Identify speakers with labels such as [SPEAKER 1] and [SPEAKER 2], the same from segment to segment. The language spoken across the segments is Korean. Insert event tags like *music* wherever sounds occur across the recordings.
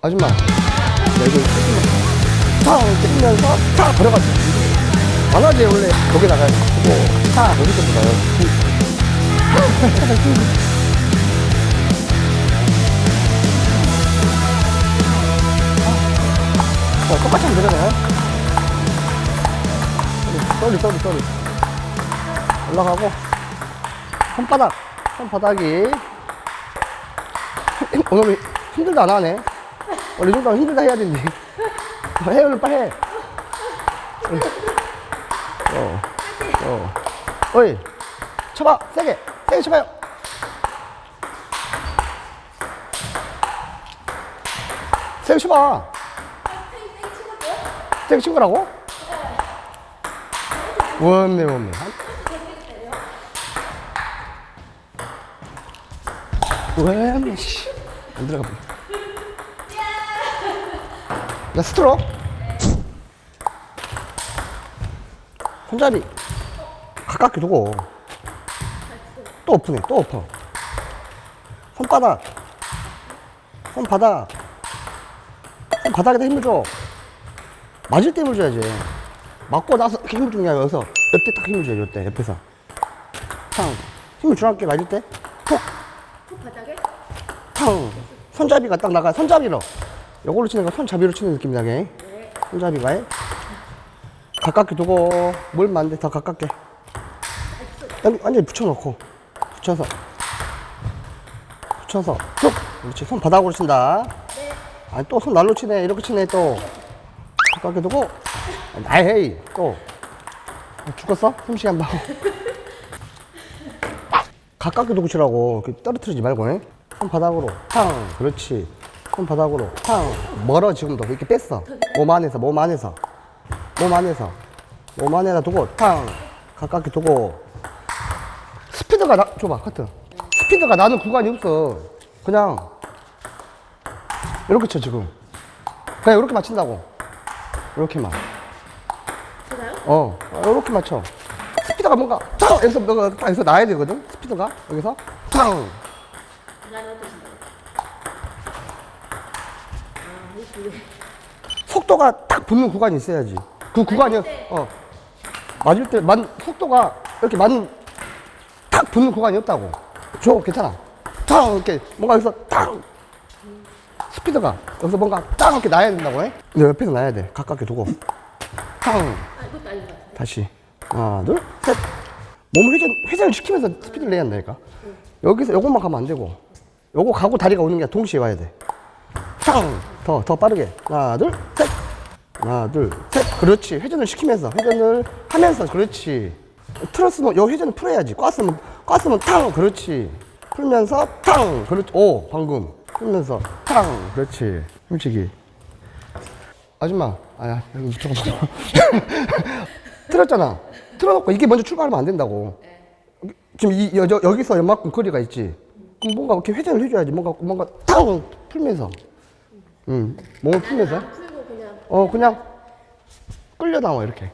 [SPEAKER 1] 아줌마, 야, 이거 탕! 뛰면서 탁! 들어갔어. 안 하지, 원래. 거기다가, 그거, 탁! 여기서 보다요. 어, 똑같이 하면 되잖아요. 쏘리, 쏘리, 쏘리. 올라가고, 손바닥, 손바닥이. *laughs* 오늘 힘들다 안 하네. 원래 이 정도면 힘들다 해야 되는데. 어, *laughs* 해, 얼른 빨리 해. 어, 어. 어이, 쳐봐, 세게, 세게 쳐봐요. 세게 쳐봐. 세게 친 거라고? 원매, 원매. 원매, 씨. 안 들어가 보네. 야, 스트로. 손잡이. 가깝게 두고. 또 오픈해, 또 오픈. 손바닥. 손바닥. 손바닥에다 힘을 줘. 맞을 때 힘을 줘야지. 맞고 나서 이렇게 힘을 주는 게 아니라 여기서 옆에 딱 힘을 줘야 돼, 옆에서. 탕. 힘을 주라게 맞을 때. 톡.
[SPEAKER 2] 바닥에?
[SPEAKER 1] 탕 손잡이가 딱 나가 손잡이로 요걸로 치는 거 손잡이로 치는 느낌 나게. 손잡이가. 해. 가깝게 두고 멀면 안돼 더 가깝게. 여기 완전히 붙여놓고. 붙여서. 붙여서. 쭉! 그렇지. 손 바닥으로 친다. 아니 또 손 날로 치네. 이렇게 치네 또. 가깝게 두고. 아이! 또. 죽었어? 숨쉬기 한번 하고. 가깝게 두고 치라고. 떨어뜨리지 말고 에? 손 바닥으로. 탕 그렇지 손 바닥으로 탕 멀어 지금도. 이렇게 뺐어. 몸 안에서 몸 안에서. 몸 안에서. 몸 안에다 두고 탕 가깝게 두고. 스피드가 나 줘봐 커트 스피드가 나는 구간이 없어. 그냥 이렇게 쳐 지금. 그냥 이렇게 맞춘다고. 이렇게만.
[SPEAKER 2] 제가요?
[SPEAKER 1] 어, 이렇게 맞춰. 스피드가 뭔가 탕! 여기서 뭔가 딱 여기서 나야 되거든. 스피드가? 여기서? 탕!
[SPEAKER 2] 나는 어떠신가요? 아, 이쁘네.
[SPEAKER 1] 속도가 딱 붙는 구간이 있어야지. 그 구간이
[SPEAKER 2] 때.
[SPEAKER 1] 어 맞을 때 만 속도가 이렇게 맞는 탁 붙는 구간이 없다고. 줘 괜찮아. 탕 이렇게 뭔가 여기서 탕 스피드가 여기서 뭔가 딱 이렇게 나야 된다고 해. 근데 옆에서 나야 돼. 가깝게 두고 탕
[SPEAKER 2] 아, 이것도 아닌 것 같아요.
[SPEAKER 1] 다시 하나 둘셋 몸을 회전 회전을 시키면서 스피드를 내야 한다니까 여기서 요것만 가면 안 되고 요거 가고 다리가 오는 게 아니라 동시에 와야 돼탕 더더 더 빠르게 하나 둘 셋 하나 둘 셋 그렇지 회전을 시키면서 회전을 하면서 그렇지 틀었으면 요 회전을 풀어야지 꽈으면 꽈으면 탕 그렇지 풀면서 탕 그렇지 오 방금 풀면서 탕 그렇지 솔직히 아줌마, 아야, 여기 잠깐만. *laughs* 틀었잖아. 틀어놓고 이게 먼저 출발하면 안 된다고. 지금 이, 여, 여, 여기서 이만큼 거리가 있지. 그럼 뭔가 이렇게 회전을 해줘야지. 뭔가, 뭔가 탕! 풀면서. 응. 몸을 풀면서.
[SPEAKER 2] 풀고 그냥
[SPEAKER 1] 어, 그냥 끌려 나와, 이렇게.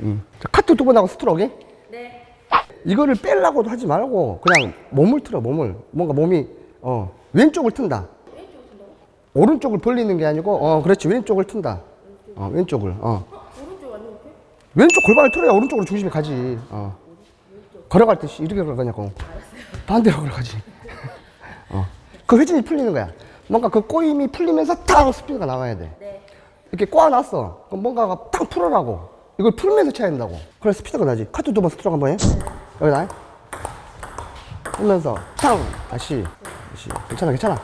[SPEAKER 1] 응. 자, 카트 두번 하고 스트로크.
[SPEAKER 2] 네.
[SPEAKER 1] 이거를 빼려고도 하지 말고 그냥 몸을 틀어, 몸을. 뭔가 몸이, 어, 왼쪽을 튼다. 오른쪽을 벌리는 게 아니고, 어, 그렇지. 왼쪽을 튼다. 어, 왼쪽을. 어.
[SPEAKER 2] 오른쪽 아니면 이렇게?
[SPEAKER 1] 왼쪽 골반을 틀어야 오른쪽으로 중심이 가지. 어. 걸어갈 때 씨, 이렇게 걸어가냐고. 반대로 걸어가지. *laughs* 어. 그 회전이 풀리는 거야. 뭔가 그 꼬임이 풀리면서 탕 스피드가 나와야 돼.
[SPEAKER 2] 네.
[SPEAKER 1] 이렇게 꽈놨어. 그럼 뭔가가 탕 풀어라고. 이걸 풀면서 쳐야 된다고. 그래 스피드가 나지. 카트 두번 스트로크 한번 해. 여기다. 해. 풀면서 탕 다시 다시 괜찮아 괜찮아.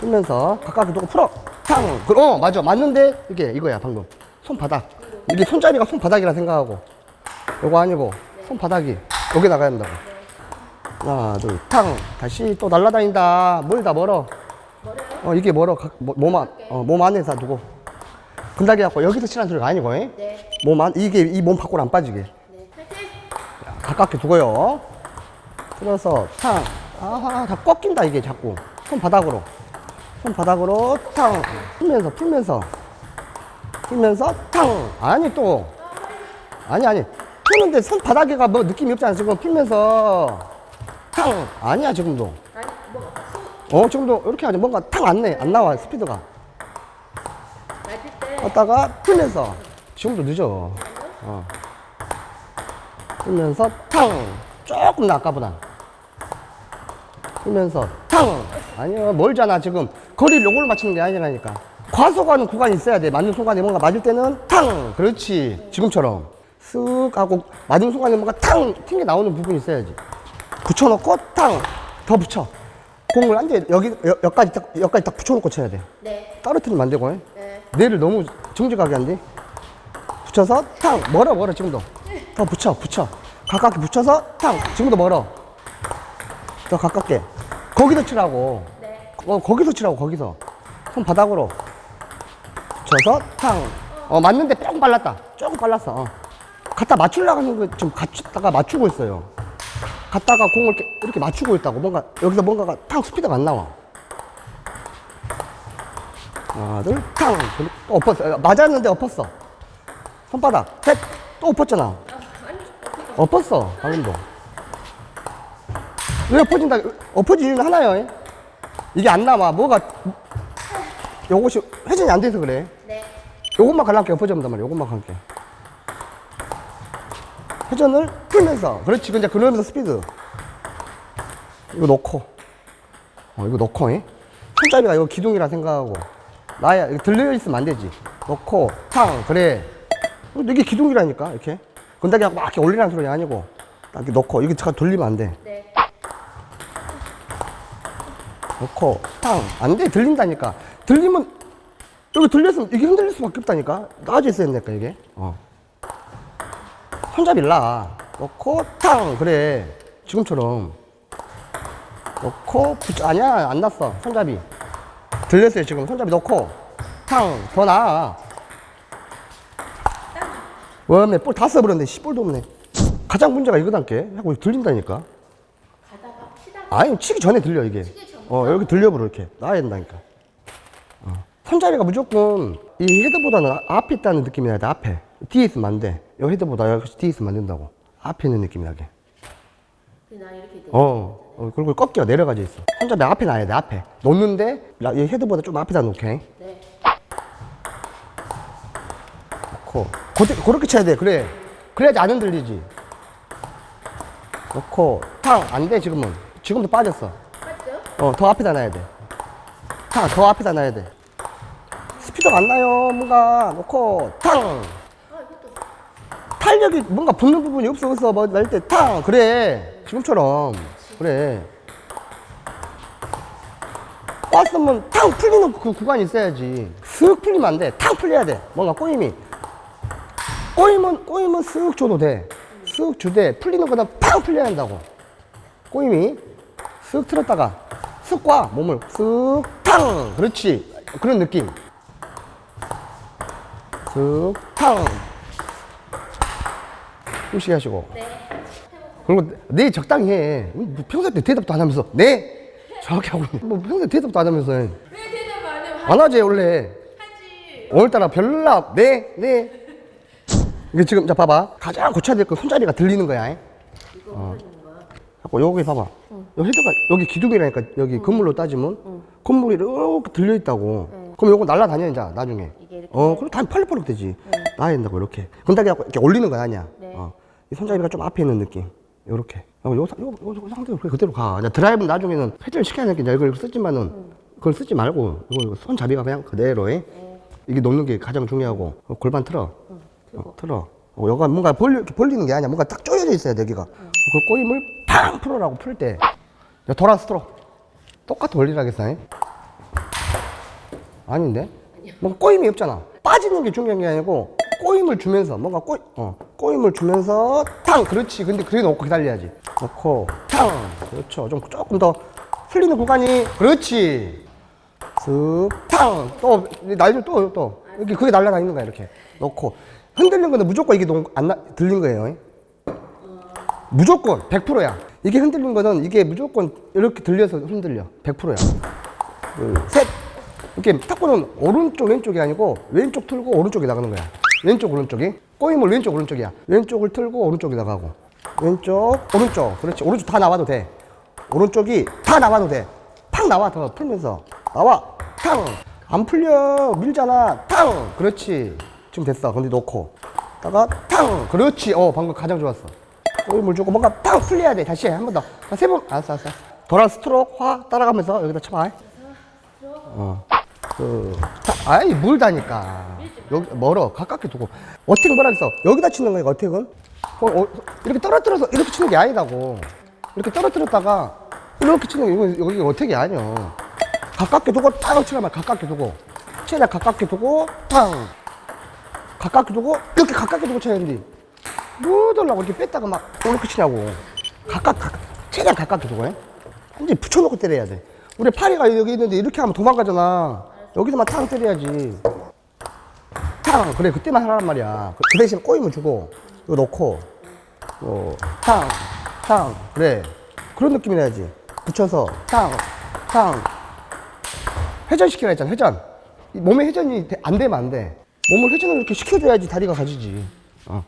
[SPEAKER 1] 풀면서 가깝게 두고 풀어. 탕. 그- 어 맞아 맞는데 이게 이거야 방금 손바닥. 이게 손잡이가 손바닥이라 생각하고. 요거 아니고 손바닥이 여기 나가야 된다고. 하나 둘 탕. 다시 또 날라다닌다. 멀다 멀어. 어 이게 멀어 각- 뭐- 몸 안, 어, 몸 안에서 두고. 근다리 갖고 여기서 치는 소리가 아니고 잉?
[SPEAKER 2] 네.
[SPEAKER 1] 몸 안, 이게 이 몸 밖으로 안 빠지게.
[SPEAKER 2] 네. 파이팅!
[SPEAKER 1] 가깝게 두고요. 들어서 탕. 아하 다 꺾인다 이게 자꾸. 손바닥으로. 손바닥으로 탕. 풀면서 풀면서. 풀면서 탕. 아니 또. 아니 아니. 푸는데 손바닥에가 뭐 느낌이 없잖아 지금 풀면서 탕. 아니야 지금도? 어 지금도 이렇게 하지 뭔가 탕안내안 나와 스피드가. 갔다가 풀면서 지금도 늦어. 어. 풀면서 탕 조금 나 아까보다. 풀면서 탕 아니요 멀잖아 지금 거리를 요걸로 맞추는 게 아니라니까. 과속하는 구간이 있어야 돼. 맞는 순간에 뭔가 맞을 때는 탕 그렇지 지금처럼 쓱 하고 맞은 순간에 뭔가 탕 튕겨 나오는 부분이 있어야지. 붙여놓고 탕 더 붙여. 공을 안돼 여기 여, 여기까지 딱 여기까지 딱 붙여놓고 쳐야 돼.
[SPEAKER 2] 네.
[SPEAKER 1] 떨어뜨리면 안 되고.
[SPEAKER 2] 네.
[SPEAKER 1] 뇌를 너무 정직하게 안 돼. 붙여서 탕 멀어 멀어 지금도 더 붙여 붙여 가깝게 붙여서 탕 지금도 멀어 더 가깝게 거기서 치라고
[SPEAKER 2] 네.
[SPEAKER 1] 어, 거기서 치라고 거기서 손 바닥으로 붙여서 탕 어 맞는데 조금 빨랐다 조금 빨랐어 어. 갖다 맞추려고 하는 거 지금 갖다가 맞추고 있어요 갖다가 공을 이렇게, 이렇게 맞추고 있다고 뭔가 여기서 뭔가가 탕 스피드가 안 나와 하나, 둘, 탕! 또 엎었어. 맞았는데 엎었어. 손바닥, 셋! 또 엎었잖아. 엎었어, 방금도. 왜 엎어진다? 엎어지는 하나요. 이게 안 남아. 뭐가, 요것이 회전이 안 돼서 그래.
[SPEAKER 2] 네.
[SPEAKER 1] 요것만 갈라게 엎어진단 말이야. 요것만 갈게. 회전을 풀면서. 그렇지. 근데 그러면서 스피드. 이거 넣고. 어, 이거 넣고, 잉? 손잡이가 이거 기둥이라 생각하고. 나야, 이거 들려있으면 안 되지. 넣고, 탕, 그래. 어, 이게 기둥이라니까, 이렇게. 근데 그냥 막 이렇게 올리라는 소리 아니고. 딱 이렇게 넣고, 이게 잠깐 돌리면 안 돼.
[SPEAKER 2] 네.
[SPEAKER 1] 넣고, 탕. 안 돼, 들린다니까. 들리면, 여기 들렸으면 이게 흔들릴 수밖에 없다니까. 나아져 있어야 된다니까, 이게. 어. 손잡이 라 넣고, 탕. 그래. 지금처럼. 넣고, 붙여. 아니야, 안 났어. 손잡이. 들렸어요, 지금. 손잡이 넣고, 탕. 더 나아. 웜에 볼다 써버렸네. 씨볼도 없네. 가장 문제가 이거단께. 하고 들린다니까.
[SPEAKER 2] 가다가 치다가
[SPEAKER 1] 아니 치기 전에 들려 이게. 어 여기 들려버려 이렇게 나야 된다니까. 어. 손잡이가 무조건 이 헤드보다는 아- 앞에 있다는 느낌이 나야 돼 앞에. 뒤에 있으면 안 돼. 여기 헤드보다 여기 뒤에 있으면 안 된다고. 앞에 있는 느낌이 나게.
[SPEAKER 2] 그냥 이렇게 돼.
[SPEAKER 1] 어. 어 그리고 꺾여 내려가져 있어. 손잡이 앞에 놔야 돼 앞에. 놓는데 라- 이 헤드보다 좀 앞에다 놓게.
[SPEAKER 2] 네.
[SPEAKER 1] 놓고 그때 그렇게 쳐야 돼. 그래. 그래야지 안 흔들리지. 놓고 탕 안 돼 지금은. 지금도 빠졌어.
[SPEAKER 2] 맞죠?
[SPEAKER 1] 어, 더 앞에다 놔야 돼. 탕, 더 앞에다 놔야 돼. 스피드가 안 나요, 뭔가. 놓고, 탕! 탄력이 뭔가 붙는 부분이 없어, 없어. 뭐, 날 때, 탕! 그래. 지금처럼. 그래. 왔으면 탕! 풀리는 그 구간이 있어야지. 슥 풀리면 안 돼. 탕 풀려야 돼. 뭔가 꼬임이. 꼬임은, 꼬임은 쓱 줘도 돼. 쓱 주되, 풀리는 거는 팡 풀려야 한다고. 꼬임이 쓱 틀었다가 쓱과 몸을 쓱탕 그렇지 그런 느낌 쓱탕 휴식 하시고
[SPEAKER 2] 네.
[SPEAKER 1] 그리고 네 적당히 해뭐 평소 때 대답도 안 하면서 네 정확히 하고 있네. 뭐 평소 때 대답도 안 하면서 해.
[SPEAKER 2] 왜 대답 안 해?
[SPEAKER 1] 안 하지 원래
[SPEAKER 2] 하지.
[SPEAKER 1] 오늘따라 별나 네 네 이게 지금 자 봐봐 가장 고쳐야 될 건 손잡이가 들리는 거야 잉?
[SPEAKER 2] 이거.
[SPEAKER 1] 자꾸 여기 봐봐. 여기 헤드가 여기 기둥이라니까 여기 건물로 따지면 건물이 이렇게 들려 있다고. 그럼 요거 날라다녀 이제 나중에.
[SPEAKER 2] 이게 이렇게
[SPEAKER 1] 어, 그럼 다 펄럭펄럭 되지. 나야 된다고 이렇게. 근데 그냥 이렇게 올리는 거 아니야.
[SPEAKER 2] 네.
[SPEAKER 1] 어. 이 손잡이가 좀 앞에 있는 느낌. 요렇게. 어, 요, 요, 요, 요 상태로 그대로 가. 이제 드라이브는 나중에는 회전을 시켜야 되니까 이걸 쓰지만은 그걸 쓰지 말고 이거, 손잡이가 그냥 그대로 해. 이게 놓는 게 가장 중요하고 어, 골반 틀어. 어, 틀어. 어, 여가 뭔가 벌리, 벌리는 게 아니야. 뭔가 딱 조여져 있어야 돼, 여기가. 그 꼬임을 팡 풀어라고 풀 때. 야, 돌아서 틀어. 똑같은 원리라겠어. 잉? 아닌데? 뭔가 꼬임이 없잖아. 빠지는 게 중요한 게 아니고 꼬임을 주면서 뭔가 꼬, 어, 꼬임을 주면서 탕! 그렇지. 근데 그래 놓고 기다려야지. 놓고 탕! 그렇죠. 좀 조금 더 풀리는 구간이 그렇지. 쓱 탕! 또 날좀 또, 또. 이렇게 그게 날아다니는 거야, 이렇게. 놓고. 흔들린 거는 무조건 이게 농- 안 나, 들린 거예요. 잉? 무조건 100%야. 이게 흔들린 거는 이게 무조건 이렇게 들려서 흔들려. 100%야. 둘, 셋. 이렇게 탁구는 오른쪽 왼쪽이 아니고 왼쪽 틀고 오른쪽이 나가는 거야. 왼쪽 오른쪽이. 꼬임을 왼쪽 오른쪽이야. 왼쪽을 틀고 오른쪽이 나가고. 왼쪽 오른쪽. 그렇지. 오른쪽 다 나와도 돼. 오른쪽이 다 나와도 돼. 팍 나와 더 풀면서 나와. 탕. 안 풀려. 밀잖아. 탕! 그렇지. 지금 됐어. 근데 놓고. 다가 탕! 그렇지. 어, 방금 가장 좋았어. 꼬임을 주고 뭔가 탕! 풀려야 돼. 다시 해. 한 번 더. 자, 세 번. 알았어, 알았어. 돌아 스트로크, 화 따라가면서 여기다 쳐봐. 어. 그, 자, 아이, 물다니까. 여기, 멀어. 가깝게 두고. 어택 뭐라 했어? 여기다 치는 거야, 어택은? 어, 어, 이렇게 떨어뜨려서 이렇게 치는 게 아니라고. 이렇게 떨어뜨렸다가 이렇게 치는 게, 이거, 여기 어택이 아니야. 가깝게 두고, 땅 치라면 가깝게 두고. 최대한 가깝게 두고, 땅. 가깝게 두고, 이렇게 가깝게 두고 쳐야 되는데. 뭐 달라고 이렇게 뺐다가 막 이렇게 치냐고. 가깝, 가깝, 최대한 가깝게 두고, 해. 완전히 붙여놓고 때려야 돼. 우리 파리가 여기 있는데 이렇게 하면 도망가잖아. 여기서만 탕 때려야지. 탕! 그래, 그때만 하란 말이야. 그 대신 꼬임을 주고, 이거 넣고, 어, 탕, 탕, 그래. 그런 느낌이 나야지. 붙여서, 탕, 탕. 회전시키라 했잖아, 회전. 이 몸에 회전이 돼- 안 되면 안 돼. 몸을 회전을 이렇게 시켜줘야지 다리가 가지지. 어.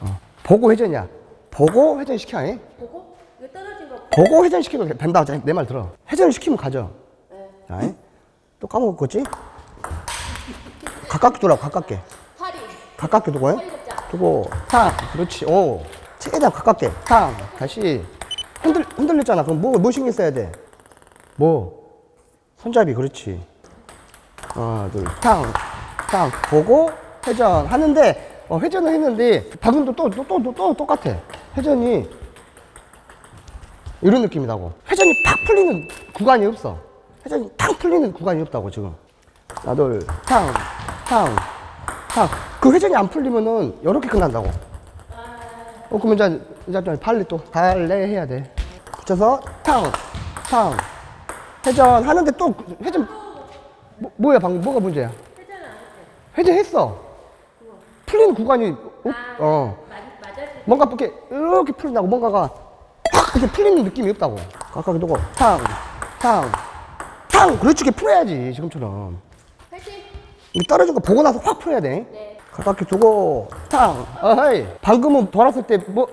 [SPEAKER 1] 어. 보고 회전이야. 보고 회전시켜, 아니?
[SPEAKER 2] 보고? 이거 떨어진 거
[SPEAKER 1] 보고 회전시키면 된다. 내 말 들어. 회전을 시키면 가죠. 자, 이? 또 까먹었겠지? 가깝게 두라고, 가깝게.
[SPEAKER 2] 파리.
[SPEAKER 1] 가깝게 두고, 해.
[SPEAKER 2] 파리 잡자.
[SPEAKER 1] 두고, 탕. 그렇지. 오. 최대한 가깝게. 탕. 다시. 흔들, 흔들렸잖아. 그럼 뭐, 뭐 신경 써야 돼? 뭐? 손잡이, 그렇지. 하나, 둘, 탕. 탕. 보고, 회전. 하는데, 어, 회전을 했는데, 방금도 또, 또, 또, 또, 또 똑같아. 회전이 이런 느낌이 나고 회전이 팍 풀리는 구간이 없어 회전이 탁 풀리는 구간이 없다고 지금 하나 둘탕 탕 탕 그 회전이 안 풀리면은 이렇게 끝난다고. 어 그러면 이제 이제 좀 발리 또 발레 해야 돼. 붙여서 탕 탕 회전 하는데 또 그- 회전 뭐, 뭐야 방금 뭐가 문제야?
[SPEAKER 2] 했대.
[SPEAKER 1] 회전 했어. 풀리는 구간이 없, 어.
[SPEAKER 2] 맞, 맞아지.
[SPEAKER 1] 뭔가 이렇게 이렇게 풀린다고 뭔가가 확 이렇게 풀리는 느낌이 없다고. 가깝게 두고 탕 탕 탕 그렇지 이렇게 풀어야지 지금처럼! 이게 떨어진 거 보고 나서 확 풀어야 돼.
[SPEAKER 2] 네.
[SPEAKER 1] 가깝게 두고. 탕. 어헤이. 방금은 돌았을 때 뭐?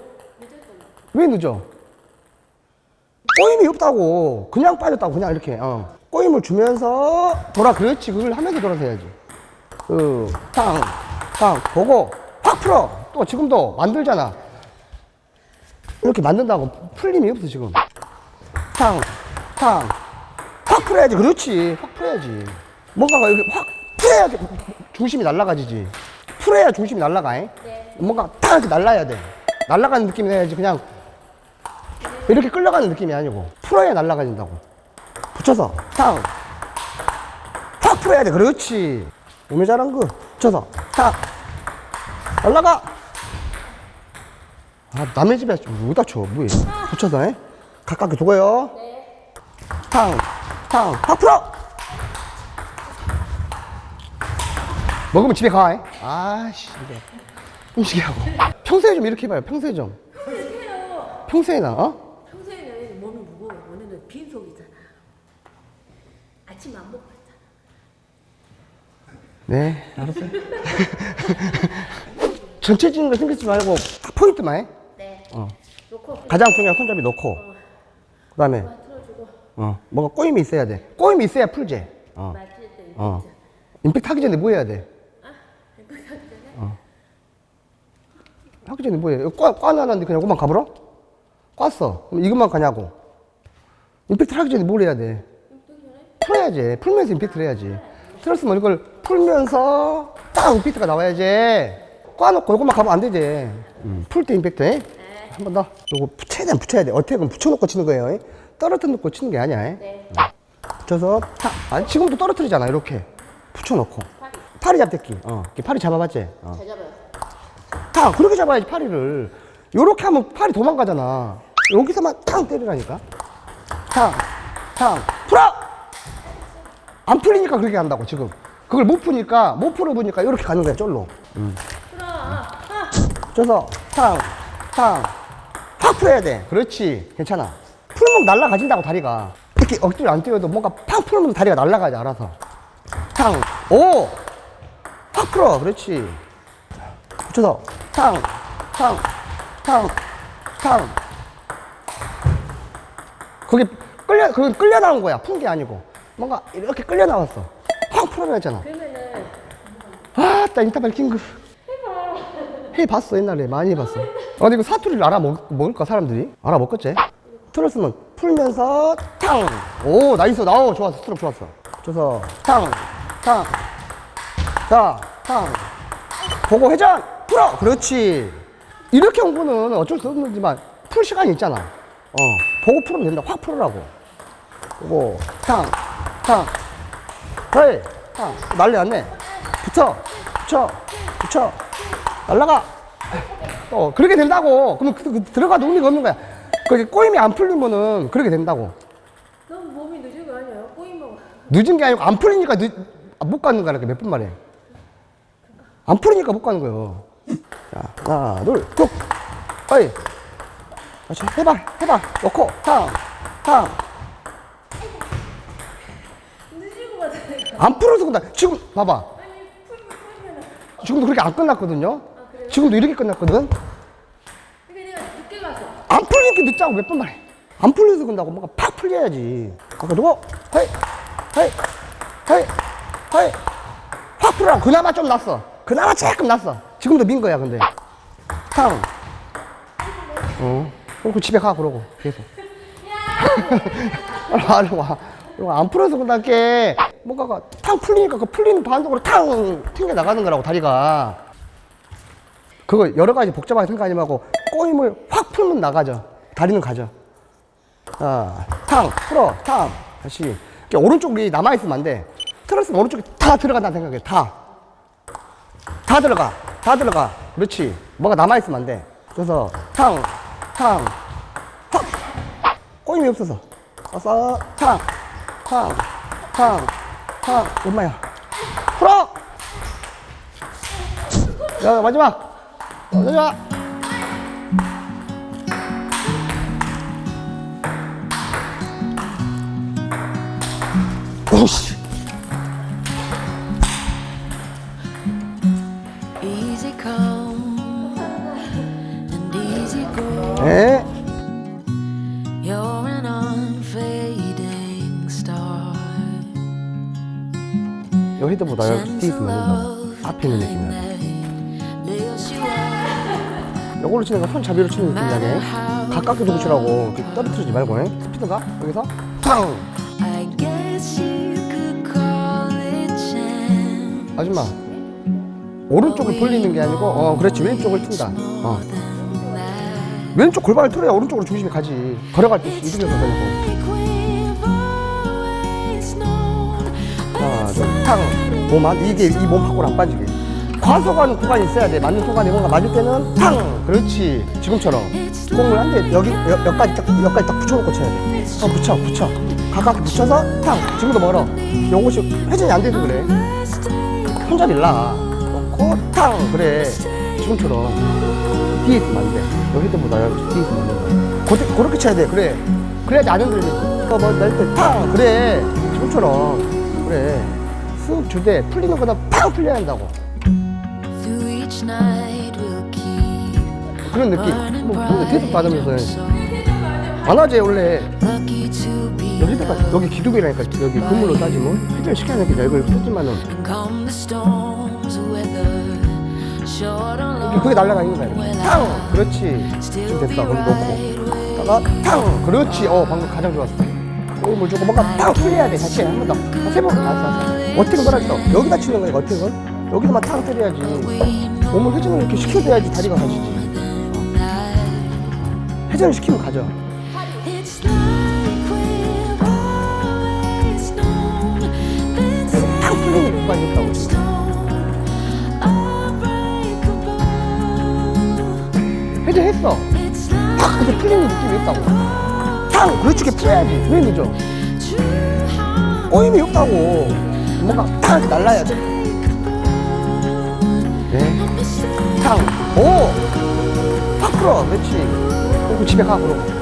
[SPEAKER 1] 왜.
[SPEAKER 2] 늦어?
[SPEAKER 1] 꼬임이 없다고. 그냥 빠졌다고. 그냥 이렇게. 어. 꼬임을 주면서 돌아. 그렇지. 그걸 하면서 돌아서 해야지. 그탕탕. 보고 확 풀어. 또 지금도 만들잖아. 이렇게 만든다고 풀림이 없어 지금. 탕 탕. 확 풀어야지. 그렇지. 확 풀어야지. 뭔가가 이렇게 확 풀어야 중심이 날아가지지. 풀어야 중심이 날아가 잉?
[SPEAKER 2] 네.
[SPEAKER 1] 뭔가 탁 이렇게 날라야 돼. 날아가는 느낌이 나야지 그냥 이렇게 끌려가는 느낌이 아니고 풀어야 날아가진다고. 붙여서 탕. 탁 풀어야 돼. 그렇지. 몸에 잘한 거 붙여서 탁. 날라가. 아 남의 집에 못 다쳐. 뭐해? 붙여서 해 가깝게 두고요.
[SPEAKER 2] 네.
[SPEAKER 1] 탕, 탕, 팍 풀어! 먹으면 집에 가. 잉? 아씨, 이거. 음식이 하고. 평소에 좀 이렇게 해봐요, 평소에 좀.
[SPEAKER 2] 해요.
[SPEAKER 1] 평소에 나, 어?
[SPEAKER 2] 평소에는 몸이 무거워. 오늘은 빈속이잖아. 아침 안 먹고 했잖아.
[SPEAKER 1] 네, 알았어요. *laughs* 전체적인 거 신경 쓰지 말고, 딱 포인트만 해.
[SPEAKER 2] 네.
[SPEAKER 1] 어.
[SPEAKER 2] 놓고
[SPEAKER 1] 가장 중요한 손잡이 놓고. 그 다음에,
[SPEAKER 2] 틀어주고
[SPEAKER 1] 어, 뭔가 꼬임이 있어야 돼. 꼬임이 있어야 풀지. 어,
[SPEAKER 2] 맞을 때
[SPEAKER 1] 어. 임팩트 하기 전에 뭐 해야 돼?
[SPEAKER 2] 이거 하기 전에
[SPEAKER 1] 하기 전에 뭐 해? 꽈, 꽈놨는데 그냥 그만 가버려? 꽈어. 그럼 이것만 가냐고. 임팩트 하기 전에 뭘 해야 돼? 풀어야지. 풀면서 임팩트를 해야지. 틀었으면 이걸 풀면서 딱 임팩트가 나와야지. 꽈놓고 이것만 가면 안 되지. 음, 풀때 임팩트 해? 한번 더. 요거 최대한 붙여야 돼. 어택은 붙여놓고 치는 거예요. 에? 떨어뜨려 놓고 치는 게 아니야. 에?
[SPEAKER 2] 네.
[SPEAKER 1] 붙여서 탁. 아니, 지금도 떨어뜨리잖아. 이렇게. 붙여놓고.
[SPEAKER 2] 파리.
[SPEAKER 1] 팔이 잡대기. 어. 이렇게 팔이 잡아봤지? 어.
[SPEAKER 2] 잘 잡아요.
[SPEAKER 1] 탁 그렇게 잡아야지 파리를. 요렇게 하면 팔이 도망가잖아. 여기서만 탕 때리라니까. 탕탕 풀어! 안 풀리니까 그렇게 한다고 지금. 그걸 못 푸니까 못 풀어보니까 이렇게 가는 거야 쫄로.
[SPEAKER 2] 풀어. 아.
[SPEAKER 1] 줘서 탕탕 확 풀어야 돼. 그렇지. 괜찮아. 풀면 날아가진다고 다리가. 이렇게 억지로 안 뛰어도 뭔가 팍 풀면 다리가 날아가지 알아서. 탕오확 풀어. 그렇지. 붙여서 탕, 탕, 탕, 탕. 거기 끌려, 그건 끌려 나온 거야. 푼 게 아니고. 뭔가 이렇게 끌려 나왔어. 팡 풀어라 했잖아.
[SPEAKER 2] 그러면은
[SPEAKER 1] 아, 나 인터벌 킹그. 해 봤어, 옛날에. 많이 해봤어. 아, 근데 이거 사투리를 알아 먹, 먹을까, 사람들이? 알아 먹겠지? 틀었으면 풀면서 탕! 오, 나이스, 나오, 좋았어, 스트로크 좋았어. 줘서 탕! 탕! 자, 탕! 보고 회전! 풀어! 그렇지. 이렇게 온 거는 어쩔 수 없지만 풀 시간이 있잖아. 어, 보고 풀으면 된다. 확 풀으라고. 보고 탕! 탕! 헤이! 탕! 난리 났네. 붙여! 붙여! 붙여! 날라가! 어, 그렇게 된다고. 그러면 그, 그, 들어가도 의미가 없는 거야. 그게 꼬임이 안 풀리면은 그렇게 된다고.
[SPEAKER 2] 너무 몸이 늦은 거 아니에요? 꼬이면
[SPEAKER 1] 늦은 게 아니고 안 풀리니까 늦, 아, 못 가는 거야. 몇분 만에. 안 풀리니까 못 가는 거예요. 자, 하나, 둘, 쭉. 어이. 다시 해봐, 해봐. 넣고, 탕, 탕.
[SPEAKER 2] 늦은 거 같아요.
[SPEAKER 1] 안 풀어서 그다 지금 봐봐.
[SPEAKER 2] 아니 풀면 풀면
[SPEAKER 1] 지금도 그렇게 안 끝났거든요. 지금도 이렇게 끝났거든.
[SPEAKER 2] 근데 내가 늦게 가서
[SPEAKER 1] 안 풀리니까 늦자고 몇 번 말해. 안 풀려서 그런다고 뭔가 팍 풀려야지. 누구? 헤이, 헤이, 헤이, 헤이. 확 풀어라. 그나마 좀 났어. 그나마 조금 났어. 지금도 민 거야, 근데. 탕. 어. 그리고 집에 가, 그러고. 계속. *laughs* 아니, 와. 이거 안 풀어서 그런다게 뭔가가 탕 풀리니까 그 풀리는 반동으로 탕 튕겨 나가는 거라고, 다리가. 그거 여러 가지 복잡하게 생각 하지 말고 꼬임을 확 풀면 나가죠. 다리는 가죠. 자, 탕, 풀어, 탕. 다시. 이렇게 오른쪽이 남아있으면 안 돼. 틀었으면 오른쪽이 다 들어간다는 생각해. 다. 다 들어가. 다 들어가. 그렇지. 뭐가 남아있으면 안 돼. 그래서 탕, 탕, 탁. 꼬임이 없어서. 써서 탕, 탕, 탕, 탕. 엄마야. 풀어! 야, 마지막. 마지막. 오씨.
[SPEAKER 3] Lifts you up.
[SPEAKER 1] 요걸로 치는 거 손잡이로 치는 느낌이야. 가깝게 두고 치라고. 이렇게 떨어뜨리지 말고. 해. 스피드가 여기서 탕. 아줌마. 오른쪽을 돌리는 게 아니고 어 그렇지 왼쪽을 튼다. 어. 왼쪽 골반을 틀어야 오른쪽으로 중심이 가지. 걸어갈 때 걸고.
[SPEAKER 3] Always known.
[SPEAKER 1] 하나, 둘, 탕. 몸 안, 이게 이 몸 밖으로 안 빠지게. 과속하는 구간이 있어야 돼. 맞는 순간에 뭔가 맞을 때는 탕. 그렇지. 지금처럼. 공을 한 대, 여기, 여, 여기까지 딱, 여기까지 딱 붙여놓고 쳐야 돼. 어, 붙여, 붙여. 가깝게 붙여서 탕. 지금도 멀어. 요것이 회전이 안 돼서 그래. 손잡이 놔. 놓고 탕. 그래. 지금처럼. 뒤에 있으면 안 돼. 여기 때보다 여기 뒤에 있으면 안 된다. 그렇게, 쳐야 돼. 그래. 그래야지 안 흔들리지. 어, 뭐, 날때 탕. 그래. 지금처럼. 그래. 쓱 주되 풀리는 거다 팡 풀려야 한다고. 그런 느낌. 뭐, 근데 계속 받으면서
[SPEAKER 3] your
[SPEAKER 1] 해.
[SPEAKER 3] soul.
[SPEAKER 1] 안 하지, 원래. 여기 때까 여기 기둥이라니까. 여기 그물로 따지면. 회전 시켜야 되니까 이걸 했지만은. 그게 있는 거야. 탕! 그렇지. 좀 됐다. 거기 놓고. 다가 탕! 그렇지. 어, 방금 가장 좋았어. 호흡을 주고 뭔가 탕 풀려야 돼. 다시 한번 더. 한세 번. 알았어. 어떻게 걸었어? 여기다 치는 거야, 어떻게 걸? 여기서만 탕 때려야지. 몸을 회전을 이렇게 시켜줘야지 다리가 가지지. 회전을 시키면 가죠. 탕 풀리는
[SPEAKER 3] stone unbreakable.
[SPEAKER 1] 회전했어. 팍! 이렇게 풀리는 느낌이 있다고. 탕! 그렇지, 이렇게 풀어야지. 왜 늦어? 꼬임이 없다고. 뭔가 탕! 이렇게 날라야 돼. 네. 탕! 오! 팍 풀어. 그렇지. 집에 가, 그러고.